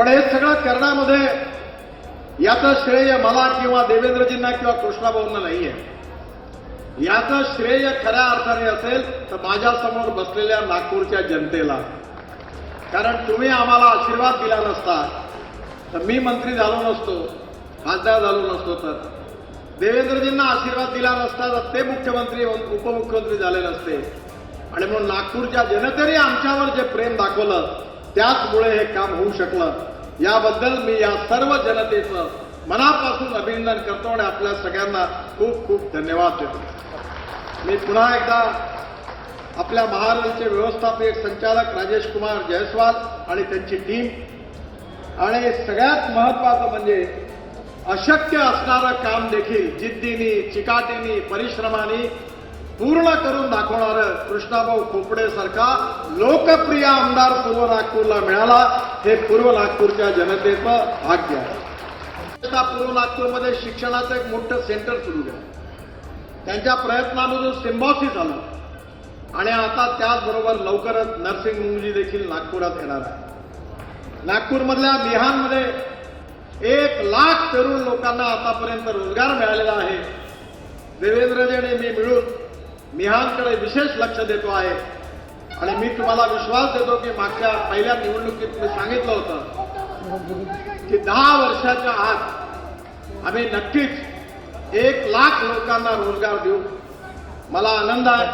पण हे सगळं करण्यामध्ये याचं श्रेय मला किंवा देवेंद्रजींना किंवा कृष्णाभाऊंना नाहीये. याचं श्रेय खऱ्या अर्थाने असेल तर माझ्यासमोर बसलेल्या नागपूरच्या जनतेला. कारण तुम्ही आम्हाला आशीर्वाद दिला नसता तर मी मंत्री झालो नसतो खासदार झालो नसतो तर. देवेंद्रजींना आशीर्वाद दिला नसता तर ते मुख्यमंत्री उपमुख्यमंत्री झाले नसते. आणि म्हणून नागपूरच्या जनतेने आमच्यावर जे प्रेम दाखवलं त्याचमुळे हे काम होऊ शकलं. याबद्दल मी या सर्व जनतेचं मनापासून अभिनंदन करतो आणि आपल्या सगळ्यांना खूप खूप धन्यवाद देतो. मी पुन्हा एकदा आपल्या महाराष्ट्राचे व्यवस्थापक संचालक राजेश कुमार जयस्वाल आणि त्यांची टीम आणि सगळ्यात महत्वाचं म्हणजे अशक्य असणारं काम देखील जिद्दीनी चिकाटीनी परिश्रमाने पूर्ण करून दाखवणारं कृष्णाभाऊ खोपडे सारखा लोकप्रिय आमदार पूर्व नागपूरला मिळाला. हे पूर्व नागपूरच्या जनतेचं भाग्य आहे. पूर्व नागपूरमध्ये शिक्षणाचं एक मोठं सेंटर सुरू झालं. त्यांच्या प्रयत्नामधून सिम्बॉसिस झालं आणि आता त्याचबरोबर लवकरच नर्सिंग होमजी देखील नागपुरात येणार आहे नागपूरमधल्या बिहारमध्ये एक लाख तरुण लोकांना आतापर्यंत रोजगार मिळालेला आहे. देवेंद्रजी आणि मी मिळून मिहानकडे विशेष लक्ष देतो आहे. आणि मी तुम्हाला विश्वास देतो की मागच्या पहिल्या निवडणुकीत मी सांगितलं होतं की दहा वर्षाच्या आत आम्ही नक्कीच एक लाख लोकांना रोजगार देऊ. मला आनंद आहे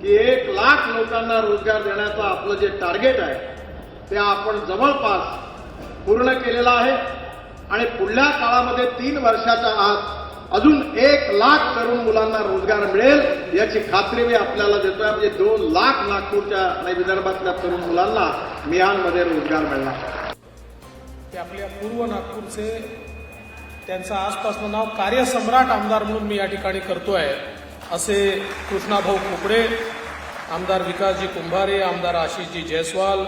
की एक लाख लोकांना रोजगार देण्याचं आपलं जे टार्गेट आहे ते आपण जवळपास पूर्ण केलेलं आहे. आणि पुढल्या काळामध्ये तीन वर्षाच्या आत अजून एक लाख तरुण मुलांना रोजगार मिळेल याची खात्री मी आपल्याला देतोय. म्हणजे दोन लाख नागपूरच्या आणि विदर्भातल्या तरुण मुलांना मिहानमध्ये रोजगार मिळणार. ते आपल्या पूर्व नागपूरचे त्यांचं आजपासून नाव कार्यसम्राट आमदार म्हणून मी या ठिकाणी करतोय असे कृष्णाभाऊ खोपडे आमदार विकासजी कुंभारे आमदार आशिषजी जयस्वाल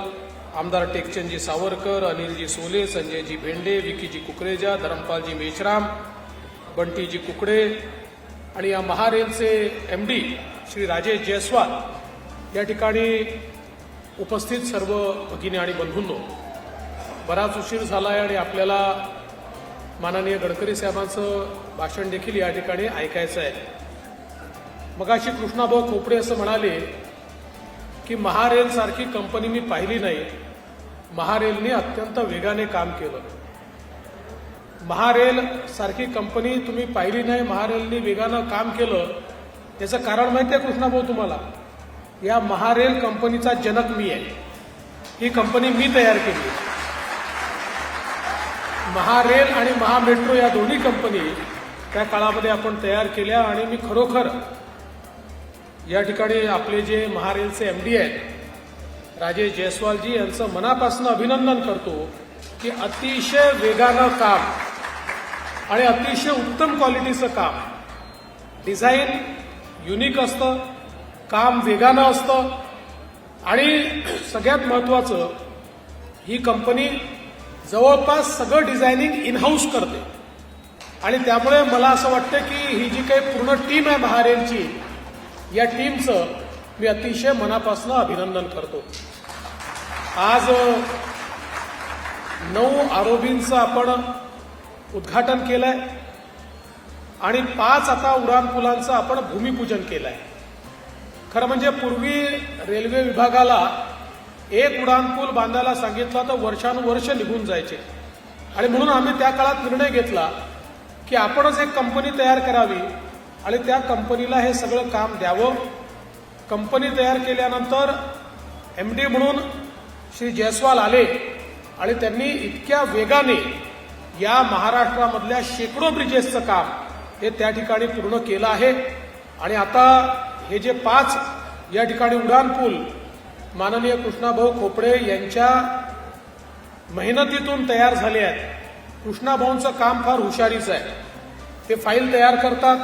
आमदार टेकचंदजी सावरकर अनिलजी सोले संजयजी भेंडे विकीजी कुकरेजा धरमपालजी मेश्राम बंटीजी कुकडे आणि या महारेलचे एम डी श्री राजेश जयस्वाल या ठिकाणी उपस्थित सर्व भगिनी आणि बंधूंनो बराच उशीर झाला आहे आणि आपल्याला माननीय गडकरी साहेबांचं भाषण देखील या ठिकाणी ऐकायचं आहे. मगाशी कृष्णाभाऊ खोपडे असं म्हणाले की महारेल सारखी कंपनी मी पाहिली नाही. महारेलने अत्यंत वेगाने काम केलं. महारेल सारखी कंपनी तुम्ही पाहिली नाही महारेलने वेगानं काम केलं. त्याचं कारण माहिती आहे कृष्णाभाऊ तुम्हाला? या महारेल कंपनीचा जनक मी आहे. ही कंपनी मी तयार केली. महारेल आणि महामेट्रो या दोन्ही कंपनी त्या काळामध्ये आपण तयार केल्या आणि मी खरोखर या ठिकाणी आपले जे महारेलचे एम डी आहेत राजेश जयस्वालजी यांचं मनापासून अभिनंदन करतो की अतिशय वेगानं काम आणि अतिशय उत्तम क्वालिटीचं काम. डिझाईन युनिक असतं काम वेगानं असतं आणि सगळ्यात महत्वाचं ही कंपनी जवळपास सगळं डिझायनिंग इनहाऊस करते. आणि त्यामुळे मला असं वाटतं की ही जी काही पूर्ण टीम आहे महारेलची या टीमचं मी अतिशय मनापासून अभिनंदन करतो. आज नऊ आरोपींचं आपण उद्घाटन केलंय. आणि पाच आता उड्डाणपुलांचं आपण भूमिपूजन केलंय. खरं म्हणजे पूर्वी रेल्वे विभागाला एक उड्डाणपूल बांधायला सांगितला तर वर्षानुवर्ष निघून जायचे. आणि म्हणून आम्ही त्या काळात निर्णय घेतला की आपणच एक कंपनी तयार करावी आणि त्या कंपनीला हे सगळं काम द्यावं. कंपनी तयार केल्यानंतर एम डी म्हणून श्री जयस्वाल आले आणि त्यांनी इतक्या वेगाने या महाराष्ट्रामधल्या शेकडो ब्रिजेसचं काम हे त्या ठिकाणी पूर्ण केलं आहे. आणि आता हे जे पाच या ठिकाणी उड्डाण पूल माननीय कृष्णाभाऊ खोपडे यांच्या मेहनतीतून तयार झाले आहेत. कृष्णाभाऊंचं काम फार हुशारीचं आहे. ते फाईल तयार करतात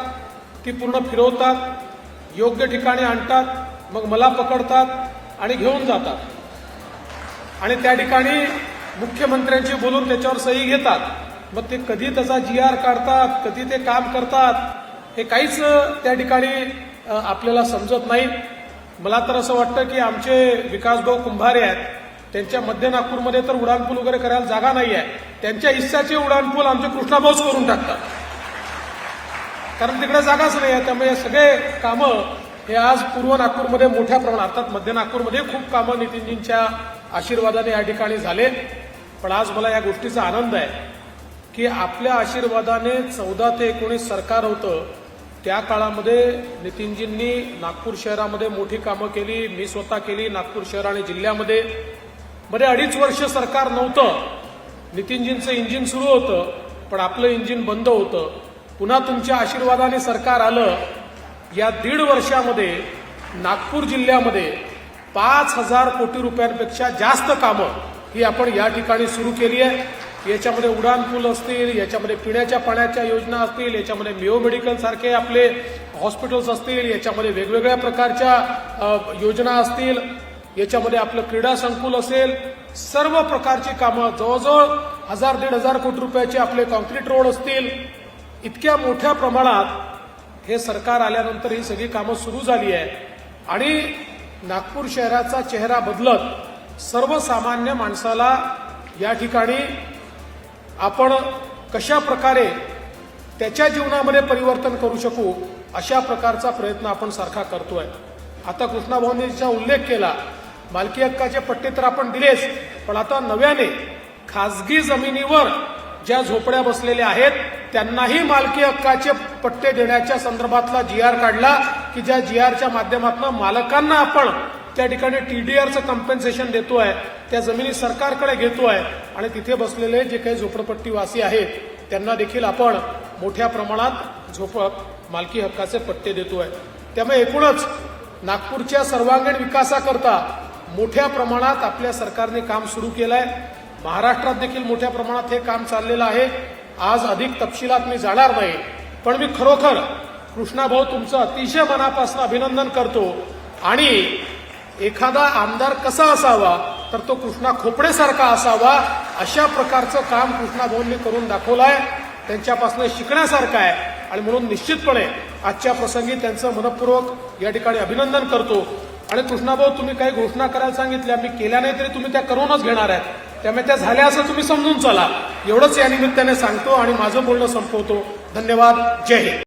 ती पूर्ण फिरवतात योग्य ठिकाणी आणतात मग मला पकडतात आणि घेऊन जातात. आणि त्या ठिकाणी मुख्यमंत्र्यांची बोलून त्याच्यावर सही घेतात. मग ते कधी त्याचा जी आर काढतात कधी ते काम करतात हे काहीच त्या ठिकाणी आपल्याला समजत नाही मला तर असं वाटतं की आमचे विकासभाऊ कुंभारे आहेत. त्यांच्या मध्य नागपूरमध्ये तर उडाणपूल वगैरे करायला जागा नाही आहे. त्यांच्या हिस्साचे उडाणपूल आमचे कृष्णाभाऊच करून टाकतात. कारण तिकडे जागाच नाही आहे. त्यामुळे सगळे कामं हे आज पूर्व नागपूरमध्ये मोठ्या प्रमाणात अर्थात मध्य नागपूरमध्ये खूप कामं नितीनजींच्या आशीर्वादाने या ठिकाणी झाले. पण आज मला या गोष्टीचा आनंद आहे. की आपल्या आशीर्वादाने चौदा ते एकोणीस सरकार होतं. त्या काळामध्ये नितीनजींनी नागपूर शहरामध्ये मोठी कामं केली. मी स्वतः केली नागपूर शहर आणि जिल्ह्यामध्ये. मध्ये अडीच वर्ष सरकार नव्हतं. नितीनजींचं इंजिन सुरू होतं पण आपलं इंजिन बंद होतं. पुन्हा तुमच्या आशीर्वादाने सरकार आलं. या दीड वर्षामध्ये नागपूर जिल्ह्यामध्ये पाच हजार कोटी रुपयांपेक्षा जास्त कामं ही आपण या ठिकाणी सुरू केली आहे. याच्यामध्ये उडान पूल असतील याच्यामध्ये पिण्याच्या पाण्याच्या योजना असतील याच्यामध्ये मेओ मेडिकल सारखे आपले हॉस्पिटल्स असतील याच्यामध्ये वेगवेगळ्या प्रकारच्या योजना असतील याच्यामध्ये आपलं क्रीडा संकुल असेल सर्व प्रकारची कामं जवळजवळ हजार दीड हजार कोटी रुपयाचे आपले कॉन्क्रीट रोड असतील इतक्या मोठ्या प्रमाणात हे सरकार आल्यानंतर ही सगळी कामं सुरू झाली आहे आणि नागपूर शहराचा चेहरा बदलत सर्वसामान्य माणसाला या ठिकाणी आपण कशा प्रकारे त्याच्या जीवनामध्ये परिवर्तन करू शकू अशा प्रकारचा प्रयत्न आपण सारखा करतोय. आता कृष्णाभाऊंनीचा उल्लेख केला मालकी हक्काचे पट्टे तर आपण दिलेच पण आता नव्याने खासगी जमिनीवर ज्या झोपड्या बसलेल्या आहेत त्यांनाही मालकी हक्काचे पट्टे देण्याच्या संदर्भातला जी आर काढला की ज्या जी आरच्या माध्यमातून मालकांना आपण त्या ठिकाणी टीडीआरचं कम्पेन्सेशन देतोय. त्या जमिनी सरकारकडे घेतो आहे. आणि तिथे बसलेले जे काही झोपडपट्टीवासी आहेत त्यांना देखील आपण मोठ्या प्रमाणात झोप मालकी हक्काचे पट्टे देतो आहे. त्यामुळे एकूणच नागपूरच्या सर्वांगीण विकासाकरता मोठ्या प्रमाणात आपल्या सरकारने काम सुरू केलं आहे महाराष्ट्रात देखील मोठ्या प्रमाणात हे काम चाललेलं आहे. आज अधिक तपशिलात मी जाणार नाही. पण मी खरोखर कृष्णाभाऊ तुमचं अतिशय मनापासून अभिनंदन करतो. आणि एखादा आमदार कसा असावा तर तो कृष्णा खोपडेसारखा असावा अशा प्रकारचं काम कृष्णाभाऊंनी करून दाखवलं आहे त्यांच्यापासून शिकण्यासारखं आहे. आणि म्हणून निश्चितपणे आजच्या प्रसंगी त्यांचं मनपूर्वक या ठिकाणी अभिनंदन करतो. आणि कृष्णाभाऊ तुम्ही काही घोषणा करायला सांगितल्या मी केल्या नाही तरी तुम्ही त्या करूनच घेणार आहेत. त्यामुळे त्या झाल्या असं तुम्ही समजून चला. एवढंच या निमित्ताने सांगतो आणि माझं बोलणं संपवतो. धन्यवाद. जय हिंद.